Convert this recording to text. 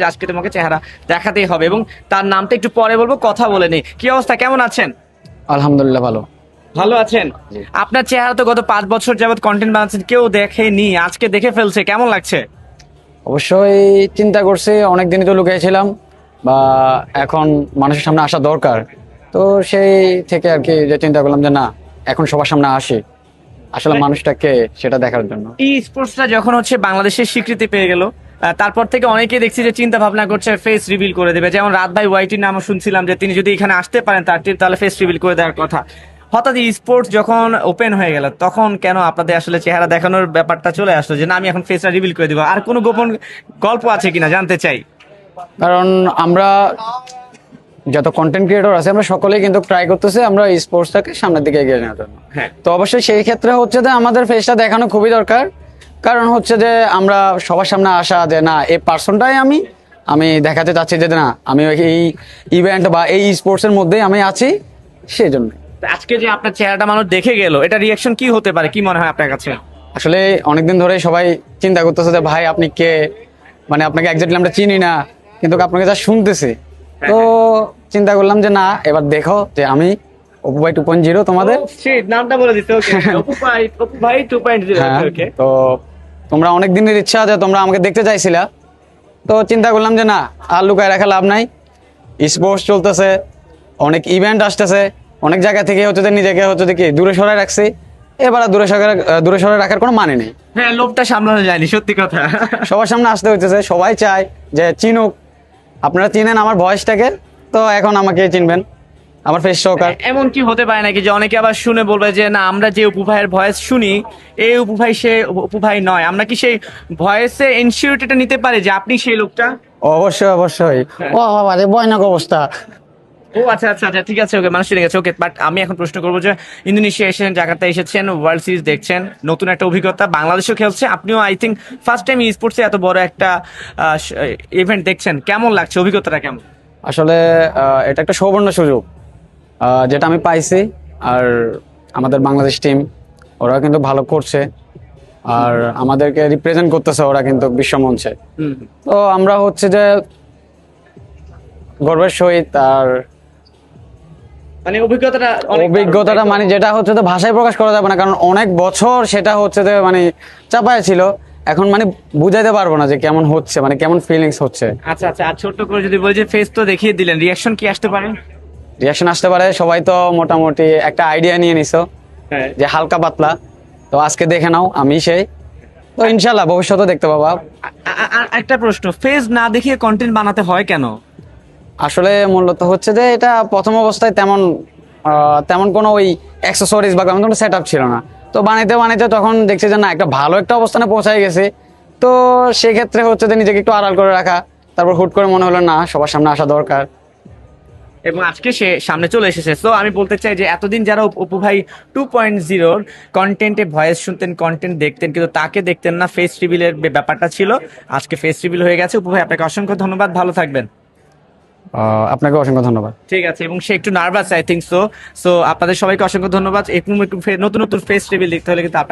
যে আজকে তোমাকে চেহারা দেখাতেই হবে এবং তার নামটা একটু পরে বলব কথা বলে নেই। কি অবস্থা? কেমন আছেন? আলহামদুলিল্লাহ ভালো। ভালো আছেন? আপনার চেহারা তো গত পাঁচ বছর যাবত কন্টেন্ট বানাচ্ছেন কেউ দেখেনি আজকে দেখে ফেলছে কেমন লাগছে? অবশ্যই চিন্তা করছি অনেক দিনই তো লুকিয়েছিলাম বা এখন মানুষের সামনে আসা দরকার। তো সেই থেকে আর কি যে চিন্তা করলাম যে না এখন সবার সামনে আসি। আসলে মানুষটাকে সেটা দেখার জন্য। ই স্পোর্টসটা যখন হচ্ছে বাংলাদেশের স্বীকৃতি পেয়ে গেল তারপর থেকে অনেকেই দেখছি যে চিন্তা ভাবনা করছে ফেস রিভিল করে দেবে। যেমন রাত ভাই ওয়াইটির নাম শুনছিলাম যে তিনি যদি এখানে আসতে পারেন তার টিম তাহলে ফেস রিভিল করে দেওয়ার কথা। হঠাৎ স্পোর্টস যখন ওপেন হয়ে গেল তখন কেন আপনাদের আসলে চেহারা দেখানোর ব্যাপারটা চলে আসলো যে না আমি এখন ফেসটা রিভিল করে দিব। আর কোনো গোপন গল্প আছে কিনা জানতে চাই। কারণ আমরা যত কন্টেন্ট ক্রিয়েটর আছে আমরা সকলেই কিন্তু ট্রাই করতেছি আমরা স্পোর্টসটাকে সামনের দিকে এগিয়ে নেওয়ার জন্য। হ্যাঁ। তো অবশ্যই সেই ক্ষেত্রে হচ্ছে যে আমাদের ফেসটা দেখানো খুবই দরকার। কারণ হচ্ছে যে আমরা সবার সামনে আসা যে না এই পার্সনটাই আমি আমি দেখাতে চাচ্ছি যে না আমি এই ইভেন্ট বা এই স্পোর্টস এর মধ্যেই আমি আছি সেই জন্য। আজকে যে আপনার চেহারাটা মানুষ দেখে গেল এটা রিয়াকশন কি হতে পারে? কি মনে হয় আপনার কাছে? আসলে অনেকদিন ধরে সবাই চিন্তা করতেছে যে ভাই আপনি কে? মানে আপনাকে একজাক্টলি আমরা চিনি না কিন্তু আপনাকে যা শুনতেছি। তো চিন্তা করলাম যে না এবার দেখো যে আমি অপু ভাই টু পয়েন্ট জিরো তোমাদের নামটা বলে দিতে ওকে অপু ভাই অপু ভাই 2.0 হ্যাঁ ওকে তো তোমরা অনেক দিনের ইচ্ছা আছে তোমরা আমাকে দেখতে চাইছিলা। তো চিন্তা করলাম যে না আর লুকায় রাখা লাভ নাই। স্পোর্টস চলতেছে অনেক ইভেন্ট আসতেছে অনেক জায়গা থেকে হচ্ছে নিজেকে হচ্ছে কি দূরে সরাই রাখছি। এবার দূরে সরে দূরে সরে রাখার কোনো মানে নেই। হ্যাঁ লোভটা সামলানো যায়নি সত্যি কথা। সবার সামনে আসতে হইতেছে সবাই চায় যে চিনুক। আপনারা চিনেন আমার ভয়েসটাকে তো এখন আমাকে চিনবেন। আমার ফেস সহকার এমন কি হতে পারে নাকি যে অনেকে আবার শুনে বলবে যে না আমরা যে উপু ভাইয়ের ভয়েস শুনি এই উপু ভাই সে উপু ভাই নয়। আমরা কি সেই ভয়েসে ইনসিউরিটিটা নিতে পারি যে আপনি সেই লোকটা? অবশ্যই অবশ্যই। ও বাবা রে ভয়ানক অবস্থা। ও আচ্ছা আচ্ছা আচ্ছা ঠিক আছে ওকে মানুষ ঠিক আছে ওকে বাট আমি এখন প্রশ্ন করব যে ইন্দোনেশিয়া এসেছেন জাকার্তা এসেছেন ওয়ার্ল্ড সিরিজ দেখছেন নতুন একটা অভিজ্ঞতা বাংলাদেশেও খেলছে আপনিও আই থিঙ্ক ফার্স্ট টাইম স্পোর্টসে এত বড় একটা ইভেন্ট দেখছেন। কেমন লাগছে অভিজ্ঞতাটা কেমন? আসলে আহ, এটা একটা সৌবর্ণ সুযোগ। যেটা আমি পাইছি আর আমাদের বাংলাদেশ টিম ওরা কিন্তু ভালো করছে আর আমাদেরকে রিপ্রেজেন্ট করতেছে ওরা কিন্তু বিশ্বমঞ্চে তো আমরা হচ্ছে যে গর্বের সহিত আর মানে অভিজ্ঞতাটা অভিজ্ঞতাটা মানে যেটা হচ্ছে তো ভাষায় প্রকাশ করা যাবে না কারণ অনেক বছর সেটা হচ্ছে যে মানে চাপায় ছিল। এখন মানে বুঝাইতে পারব না যে কেমন হচ্ছে মানে কেমন ফিলিংস হচ্ছে। আচ্ছা আচ্ছা আর ছোট্ট করে যদি বলি যে ফেস তো দেখিয়ে দিলেন রিয়াকশন কি আসতে পারে? রিয়াকশন আসতে পারে। সবাই তো মোটামুটি একটা আইডিয়া নিয়ে নিছো হ্যাঁ। যে হালকা পাতলা। তো আজকে দেখে নাও আমি সেই। তো ইনশাল্লাহ ভবিষ্যতে দেখতে পাবা। একটা প্রশ্ন ফেজ না দেখিয়ে কন্টেন্ট বানাতে হয় কেন? আসলে মূলত হচ্ছে যে এটা প্রথম অবস্থায় তেমন তেমন কোনো ওই অ্যাক্সেসরিজ বা তেমন কোনো সেট আপ ছিল না। তো বানাইতে বানাইতে তখন দেখছি যে না একটা ভালো একটা অবস্থানে পৌঁছায় গেছে। তো সেক্ষেত্রে হচ্ছে যে নিজেকে একটু আড়াল করে রাখা তারপর হুট করে মনে হলো না সবার সামনে আসা দরকার। এবং আজকে সে সামনে চলে এসেছে। তো আমি বলতে চাই যে এতদিন যারা অপু ভাই টু পয়েন্ট জিরোর কন্টেন্টে ভয়েস শুনতেন কন্টেন্ট দেখতেন কিন্তু তাকে দেখতেন না ফেস রিভিলের ব্যাপারটা ছিল। আজকে ফেস রিভিল হয়ে গেছে। উপু ভাই আপনাকে অসংখ্য ধন্যবাদ। ভালো থাকবেন। আপনাকে অসংখ্য ধন্যবাদ। ঠিক আছে এবং সে একটু nervous I think so so আপনাদের সবাইকে অসংখ্য ধন্যবাদ। এরকম একটু নতুন নতুন ফেস রিভিল দেখতে হলে কিন্তু